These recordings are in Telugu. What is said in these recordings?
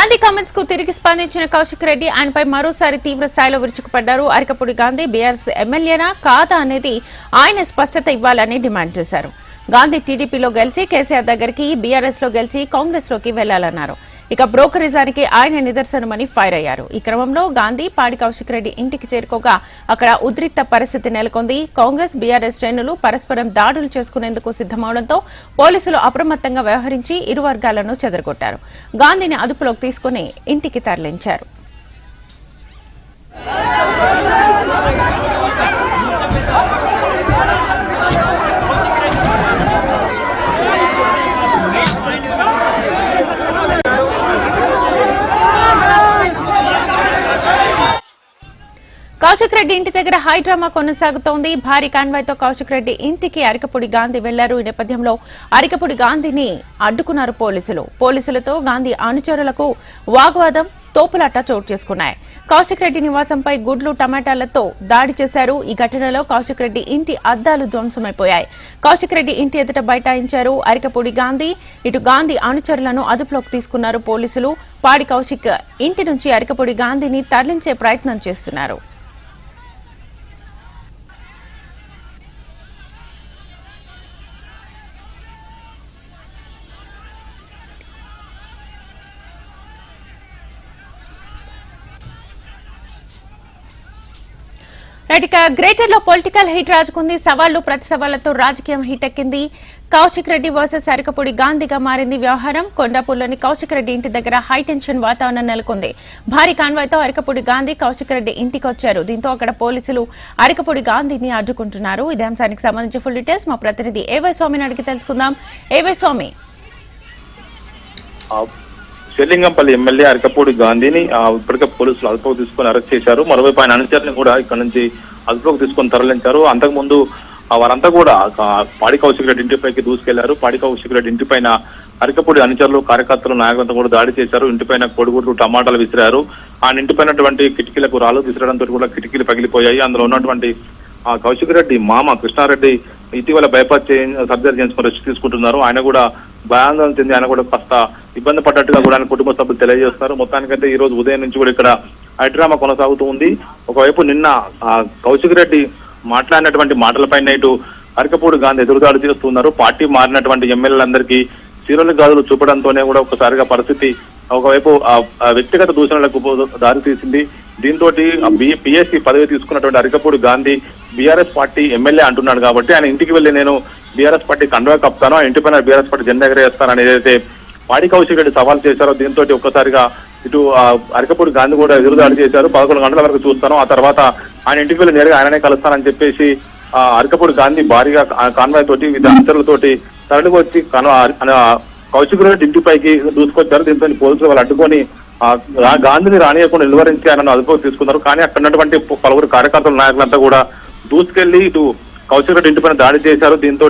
గాంధీ కామెంట్స్కు తిరిగి స్పందించిన కౌశిక్ రెడ్డి ఆయనపై మరోసారి తీవ్ర స్థాయిలో విరుచుకుపడ్డారు. అరకపూడి గాంధీ బీఆర్ఎస్ ఎమ్మెల్యేనా? కాదా అనేది ఆయన స్పష్టత ఇవ్వాలని డిమాండ్ చేశారు. గాంధీ టీడీపీలో గెలిచి కేసీఆర్ దగ్గరికి బీఆర్ఎస్లో గెలిచి కాంగ్రెస్లోకి వెళ్ళాలన్నారు ఇక బ్రోకరిజానికి ఆయన నిదర్శనమని ఫైర్ అయ్యారు. ఈ క్రమంలో గాంధీ పాడి కౌశిక్ రెడ్డి ఇంటికి చేరుకోగా అక్కడ ఉద్రిక్త పరిస్థితి నెలకొంది. కాంగ్రెస్ బీఆర్ఎస్ శ్రేణులు పరస్పరం దాడులు చేసుకునేందుకు సిద్దమవడంతో పోలీసులు అప్రమత్తంగా వ్యవహరించి ఇరు వర్గాలను చెదరగొట్టారు. గాంధీని అదుపులోకి తీసుకుని ఇంటికి తరలించారు. కౌశిక్ రెడ్డి ఇంటి దగ్గర హై డ్రామా కొనసాగుతోంది. భారీ కాన్వాయ్తో కౌశిక్ రెడ్డి ఇంటికి అరికపుడి గాంధీ వెళ్ళారు. ఈ నేపథ్యంలో అరికపూడి గాంధీని అడ్డుకున్నారు పోలీసులు. పోలీసులతో గాంధీ అనుచరులకు వాగ్వాదం తోపులాట చోటు చేసుకున్నాయి. కౌశిక్ రెడ్డి నివాసంపై గుడ్లు టమాటాలతో దాడి చేశారు. ఈ ఘటనలో కౌశిక్ రెడ్డి ఇంటి అద్దాలు ధ్వంసమైపోయాయి. కౌశిక్ రెడ్డి ఇంటి ఎదుట బైఠాయించారు అరికపూడి గాంధీ. ఇటు గాంధీ అనుచరులను అదుపులోకి తీసుకున్నారు పోలీసులు. పాడి కౌశిక్ ఇంటి నుంచి అరికపూడి గాంధీని తరలించే ప్రయత్నం చేస్తున్నారు. రైట్ ఇక గ్రేటర్లో పొలిటికల్ హీట్ రాజుకుంది. సవాళ్ళు ప్రతి సవాళ్ళతో రాజకీయం హీట్ ఎక్కింది. కౌశిక్ రెడ్డి వర్సెస్ అరకపూడి గాంధీగా మారింది వ్యవహారం. కొండాపూర్లోని కౌశిక్ రెడ్డి ఇంటి దగ్గర హైటెన్షన్ వాతావరణం నెలకొంది. భారీ కాన్వాయ్తో అరకపూడి గాంధీ కౌశిక్ రెడ్డి ఇంటికి వచ్చారు దీంతో అక్కడ పోలీసులు అరకపూడి గాంధీని అడ్డుకుంటున్నారు. ఇదే అంశానికి సంబంధించి ఫుల్ డీటెయిల్స్ మా ప్రతినిధి ఏవై స్వామిని అడిగి తెలుసుకుందాం. ఏవై స్వామి. ఆ ఎమ్మెల్యే అరకపూడి గాంధీని ఇప్పటికే పోలీసులు అదుపులోకి తీసుకొని అరెస్ట్ చేశారు. మరోవైపు ఆయన అనుచరుని కూడా ఇక్కడ నుంచి అదుపులోకి తీసుకొని తరలించారు. అంతకుముందు వారంతా కూడా పాడి కౌశిక్ రెడ్డి ఇంటిపైకి దూసుకెళ్ళారు. పాడి కౌశిక్ రెడ్డి ఇంటిపైన అరకపూడి అనుచరులు కార్యకర్తలు నాయకులతో కూడా దాడి చేశారు. ఇంటిపైన కొడుగుడ్లు టమాటాలు విసిరారు. ఆయన ఇంటిపైనటువంటి కిటికీలకు రాళ్ళు విసిరడంతో కూడా కిటికీలు పగిలిపోయాయి. అందులో ఉన్నటువంటి ఆ కౌశిక్ రెడ్డి మామ కృష్ణారెడ్డి ఇటీవల బైపాస్ చేయ- సర్జరీ చేయించుకుని రెస్ట్ తీసుకుంటున్నారు. ఆయన కూడా భయాందోళన చెంది ఆయన కూడా కాస్త ఇబ్బంది పడ్డట్టుగా కూడా ఆయన కుటుంబ సభ్యులు తెలియజేస్తారు. మొత్తానికైతే ఈ రోజు ఉదయం నుంచి కూడా ఇక్కడ హైడ్రామా కొనసాగుతూ ఉంది. ఒకవైపు నిన్న కౌశిక్ రెడ్డి మాట్లాడినటువంటి మాటలపైన ఇటు అరకపూడి గాంధీ ఎదురుదాడు చేస్తున్నారు. పార్టీ మారినటువంటి ఎమ్మెల్యేలందరికీ చీరల గాజులు చూపడంతోనే కూడా ఒకసారిగా పరిస్థితి ఒకవైపు వ్యక్తిగత దూషణలకు దారితీసింది దారి తీసింది. దీంతో పిఎస్సి పదవి తీసుకున్నటువంటి Arekapudi Gandhi BRS party MLA అంటున్నాడు కాబట్టి ఆయన ఇంటికి వెళ్ళి నేను బీఆర్ఎస్ పార్టీ కండువా కప్తాను ఆ ఇంటి పైన బీఆర్ఎస్ పార్టీ జెండా ఎగరేస్తాను అని ఏదైతే పాడి కౌశిక్ రెడ్డి సవాల్ చేశారో దీంతో ఒక్కసారిగా ఇటు అరకపూడి గాంధీ కూడా ఎదురుదాడి చేశారు. పదకొండు గంటల వరకు చూస్తాను. ఆ తర్వాత ఆయన ఇంటికి వెళ్ళి నేరుగా ఆయననే కలుస్తానని చెప్పేసి ఆ అరకపూడి గాంధీ భారీగా కాన్వాయ్ తోటి వివిధ అంతరులతోటి తరలికి వచ్చి కౌశిక్ రెడ్డి ఇంటిపైకి దూసుకొచ్చారు. దీంతో పోలీసులు వాళ్ళు అడ్డుకొని గాంధీని రానియకుండా నిలువరించి ఆయన అదుపులోకి తీసుకున్నారు. కానీ అక్కడ ఉన్నటువంటి పలువురు కార్యకర్తల నాయకులంతా కూడా దూసుకెళ్ళి ఇటు కౌశిక్ రెడ్డి ఇంటిపైన దాడి చేశారు. దీంతో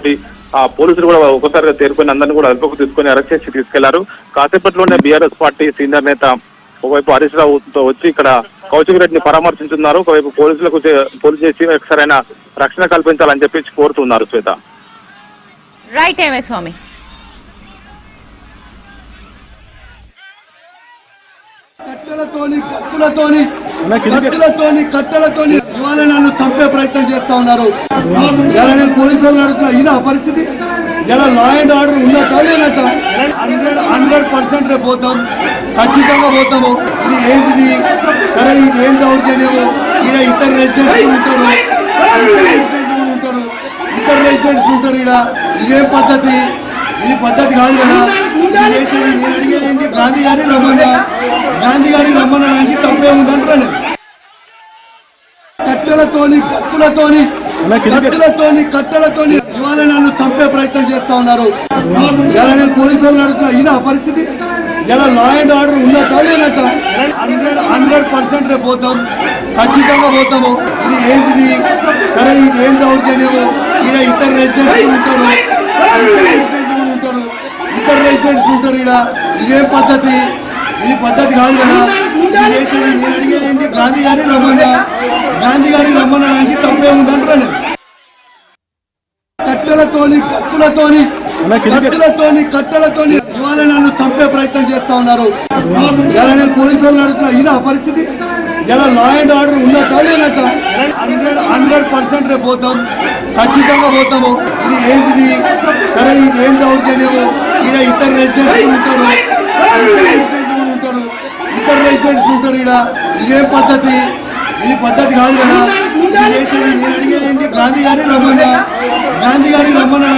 ఆ పోలీసులు కూడా ఒకసారిగా తేరుకొని అందరినీ కూడా అదుపులోకి తీసుకొని అరెస్ట్ చేసి తీసుకెళ్ళారు. కాసేపట్లోనే బీఆర్ఎస్ పార్టీ సీనియర్ నేత ఒకవైపు హరీష్ రావుతో వచ్చి ఇక్కడ కౌశిక్ రెడ్డిని పరామర్శించున్నారు. ఒకవైపు పోలీసులకు పోలీసు చేసి ఒకసారైనా రక్షణ కల్పించాలని చెప్పి కోరుతున్నారు శ్వేత. రైట్ ఏవై స్వామి కట్టెలతోని కత్తులతోని కత్తులతోని కట్టెలతోని ఇవాళ నన్ను చంపే ప్రయత్నం చేస్తా ఉన్నారు. ఇలా నేను పోలీసులను నడుతున్నా ఇదా పరిస్థితి. ఇలా లా అండ్ ఆర్డర్ ఉన్నట్ట లేనట్ట హండ్రెడ్ హండ్రెడ్ పర్సెంట్ రేపు పోతాం. ఖచ్చితంగా పోతాము. ఇది ఏంటిది? సరే ఇది ఏం దౌర్జన్యము? ఈడ ఇద్దరు రెసిడెంట్స్ ఉంటారు. ఉంటారు. ఇద్దరు రెసిడెంట్స్ ఉంటారు ఈడ. ఇదేం పద్ధతి? ఇది పద్ధతి కాదు కదా. నేను అడిగేది ఏంటి? గాంధీ గారిని రమ్మన్నా. గాంధీ గారిని రమ్మనడానికి తప్పే ఉందంటారా నేను? కట్టెలతోని కత్తులతోని కత్తులతోని కట్టెలతోని ఇవాళ నన్ను చంపే ప్రయత్నం చేస్తా ఉన్నారు. ఇలా నేను పోలీసులను అడుగుతున్నా ఇదా పరిస్థితి? ఇలా లా అండ్ ఆర్డర్ ఉన్నట్ట లేనట్ట హండ్రెడ్ హండ్రెడ్ పర్సెంట్ రేపు పోతాం ఖచ్చితంగా పోతాము. ఇది ఏంటిది? సరే ఇది ఏం దౌర్జన్యము? ఈడ ఇద్దరు రెసిడెంట్స్ ఉంటారు. ఉంటారు. ఇద్దరు రెసిడెంట్స్ ఉంటారు ఈడ. ఇదేం పద్ధతి? ఇది పద్ధతి కాదు కదా. నేను అడిగేది ఏంటి? గాంధీ గారిని రమ్మన్నా గాంధీ గారిని రమ్మనడానికి తప్పే ఉందంటారా నేను కట్టెలతోని కత్తులతోని కత్తులతోని కట్టెలతోని ఇవాళ నన్ను చంపే ప్రయత్నం చేస్తా ఉన్నారు. ఇలా నేను పోలీసు వాళ్ళని అడుగుతున్నా ఇదా పరిస్థితి. ఇలా లా అండ్ ఆర్డర్ ఉన్నట్ట లేనట్ట హండ్రెడ్ హండ్రెడ్ పర్సెంట్ రేపు పోతాం. ఖచ్చితంగా పోతాము. ఇది ఏంటిది? సరే ఇది ఏం దౌర్జన్యము? ఈడ ఇద్దరు రెసిడెంట్స్ ఉంటారు. ఉంటారు. ఇద్దరు రెసిడెంట్స్ ఉంటారు ఈడ. ఇదేం పద్ధతి? ఇది పద్ధతి కాదు కదా. చేసేది నేను అడిగేది ఏంటి? గాంధీ గారిని రమ్మన్నా. గాంధీ గారిని రమ్మన్నా.